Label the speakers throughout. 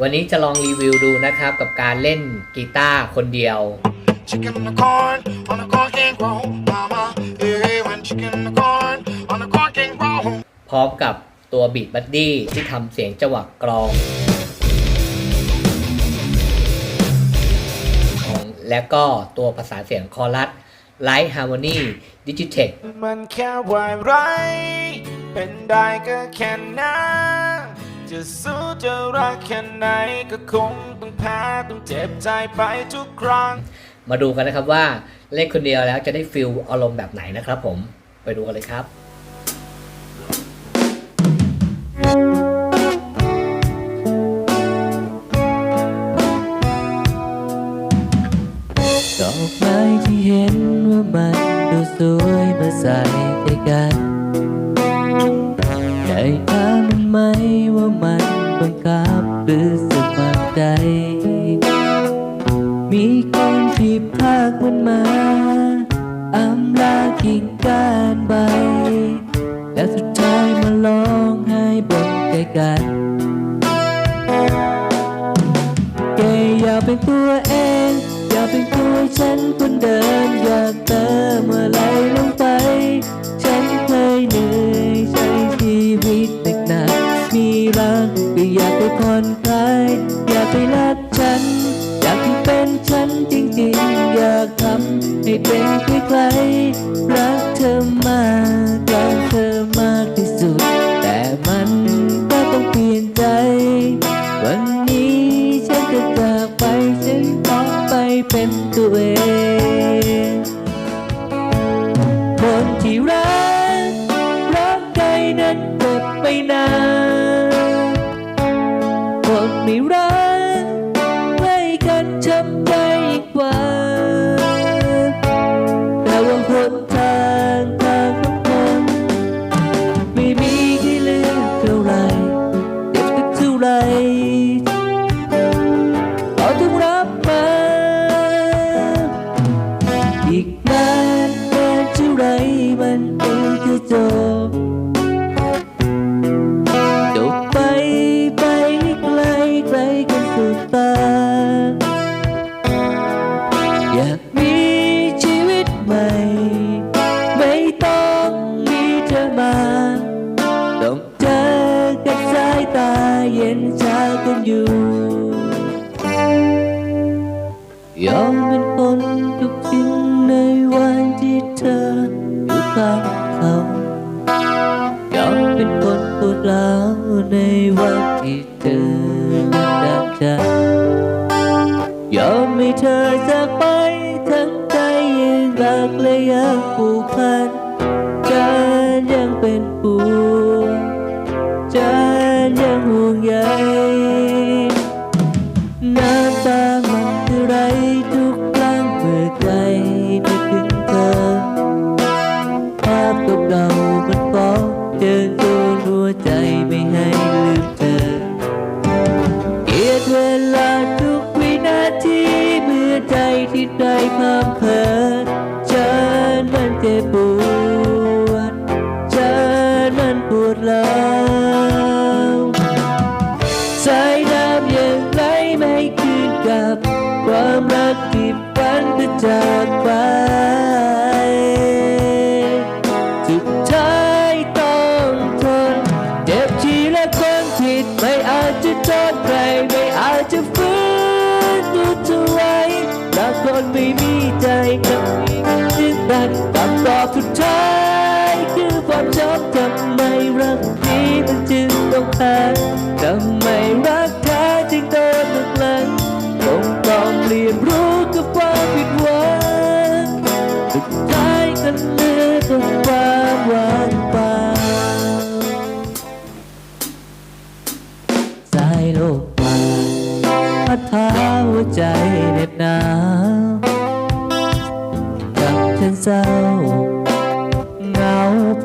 Speaker 1: วันนี้จะลองรีวิวดูนะครับกับการเล่นกีตาร์คนเดียว
Speaker 2: Chicken on the corn, on the corn can't grow, mama. Hey, hey, when chicken on the corn, on the corn can't grow.
Speaker 1: พร้อมกับตัวบีทบัดดี้ที่ทำเสียงจังหวะกรองของและก็ตัวภาษานเสียงคอรัส Light Harmony Digitech
Speaker 2: มันแค่วายไรเป็นได้ก็แค่นั้น จะสู้จะรักแค่ไหนก็คงต้องแพ้ต้องเจ็บใจไปทุกครั้ง
Speaker 1: มาดูกันนะครับว่าเล่นคนเดียวแล้วจะได้ฟิลอารมณ์แบบไหนนะครับผมไปดูกันเลยครับ
Speaker 3: ดอกไม้ที่เห็นว่ามันดูสวยมาใส่ใจกัน หรือสมัครใจมีคนที่พากมันมาอำลากิ่งก้านใบ และสุดท้ายมาร้องไห้บนใจกันแกอยากเป็นตัวเอง อยากเป็นตัวฉันคนเดิมอยากเติมอะไรลงไป ฉันเคยเหนื่อยใช้ชีวิตหนักหนักมีรักก็อย ผ่อนคลายอยากไปรักฉัน อยากให้เป็นฉันจริงๆ อยากทำให้เป็นใครๆรักเธอมากรักเธอมากที่สุด แต่มันก็ต้องเปลี่ยนใจ วันนี้ฉันจะจากไปฉันขอไปเป็นตัวเอง องจะจบจบไปไปให้ไกลไกลกันสุดตา อยากมีชีวิตใหม่ ไม่ต้องมีเธอมา ต้องเจอกับสายตาเย็นชากันอยู่ยอมเป็นคนทุกทิ้งในวันที่เธออยู่ข้าง คนปวดร้าวในวันที่เธอยังดักใจยอมให้เธอจากไปทั้งใจยังรักและยังผูกพันกันยังเป็นผู ดร้าวสายน้ำยังไหลไม่คืนกลับ ความรักที่ฝันจะจากไปสุดท้ายต้องทนเจ็บทีและคนผิดไม่อาจจะโทษใครไม่อาจจะฟื้นดูเท่าไรรักคนไม่มีใจกับมีจึงตัดคำตอบสุดท้าย อบชอบทำไมรักนี้มันจึงต้องแพ้ทำไมรักแท้จึงต้อง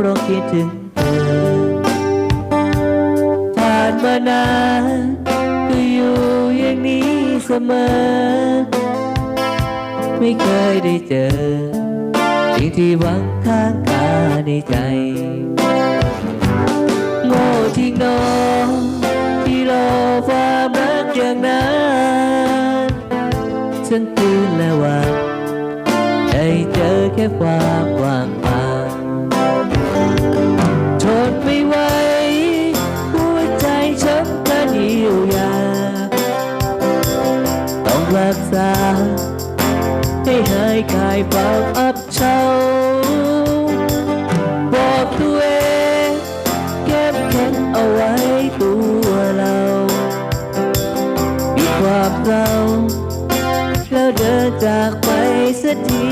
Speaker 3: เพราะคิดถึงเธอผ่านมานานก็อยู่อย่างนี้เสมอ ไม่เคยได้เจอ สิ่งที่หวังข้างคาในใจ โง่ที่งอที่รอความรักอย่างนั้นฉันตื่นและว่าได้เจอแค่ความว่าง ไม่ไหว หัวใจฉันก็เหี่ยวยา ต้องรักษา ให้หายกายบางอับเฉาบอกตัวเองเก็บแข็งเอาไว้ตัวเรามีความเราแล้วเดินจากไปสักที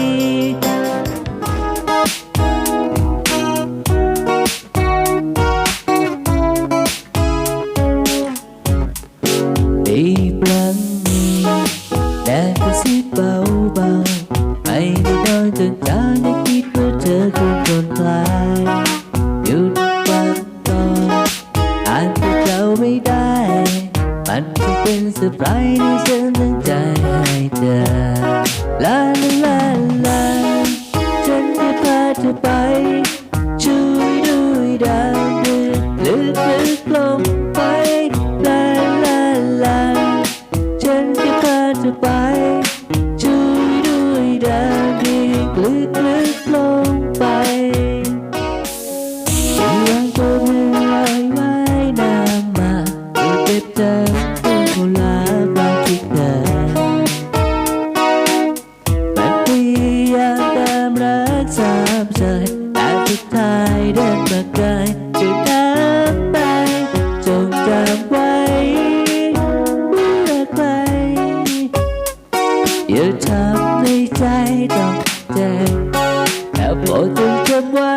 Speaker 3: จำไว้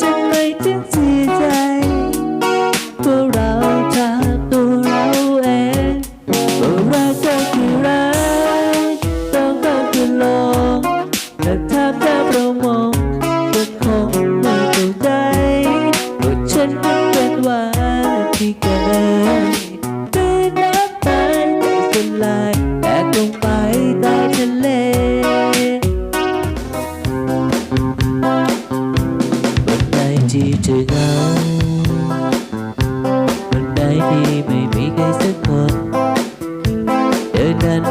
Speaker 3: จะไม่ต้งเสียใจเพราะเราจากตัวเราเองเพราะรักก็คือรักต้องก็คือลงแต่ถ้าถ้าเรามองก็คงไม่เข้าใจว่าฉันนั้นเป็นวันที่เกิด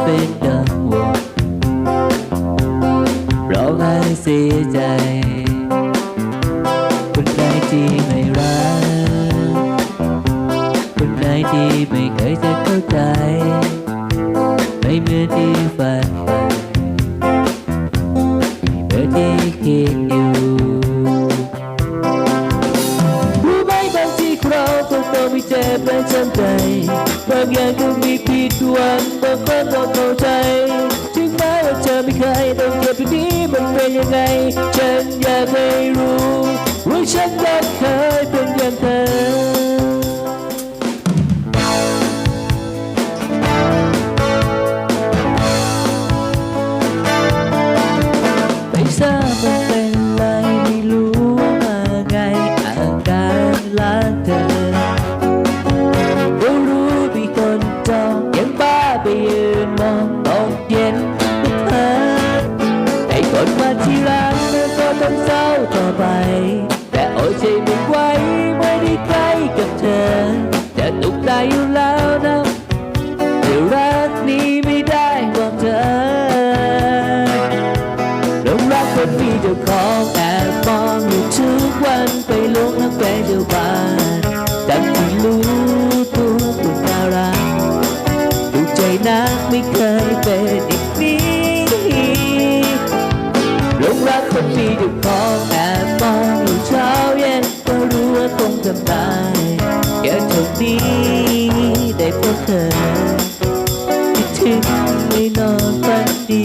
Speaker 3: เป็นดังวงร้องไห้เสียใจวันไหนที่ไม่รัก คนไหนที่ไม่เคยจะเข้าใจ ไม่เหมือนที่ฝันไปไม่เหมือนที่คิด ว่าฉันก็ จ้าของแอบมองอยู่ทุกวันไปหลงรักแฟนเจ้าบ้านดังที่รู้ตัวคุณน่ารักถูใจนักไม่เคยเป็นอีกนี้หลงรักคนมีเจ้าของแอบมองอยู่เช้าเย็นก็รู้ว่าคงทำได้แค่โชคดีได้พบเธอคิดถึงไม่นอนฝันดี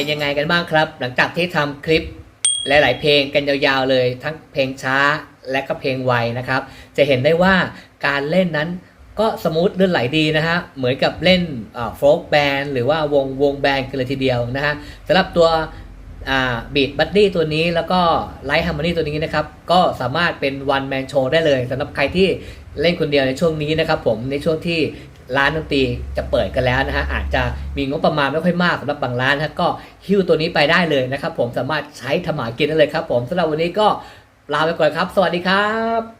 Speaker 1: เป็นยังไงกันบ้างครับ หลังจากที่ทำคลิปหลาย ๆ เพลงกันยาวๆเลย ทั้งเพลงช้าและก็เพลงไวนะครับ จะเห็นได้ว่าการเล่นนั้นก็สมูทลื่นไหลดีนะฮะ เหมือนกับเล่นโฟล์กแบนหรือว่าวงวงแบนกันเลยทีเดียวนะฮะสำหรับตัวบีดบัดดี้ตัวนี้แล้วก็ไลท์ฮาร์โมนีตัวนี้นะครับ ก็สามารถเป็นวันแมนโชว์ได้เลยสำหรับใครที่เล่นคนเดียวในช่วงนี้นะครับผมในช่วงที่ ร้านดนตรีจะเปิดกันแล้วนะฮะอาจจะมีงบประมาณไม่ค่อยมากสำหรับบางร้านนะฮะก็ฮิ้วตัวนี้ไปได้เลยนะครับผมสามารถใช้ทำหมากินได้เลยครับผมสำหรับวันนี้ก็ลาไปก่อนครับ สวัสดีครับ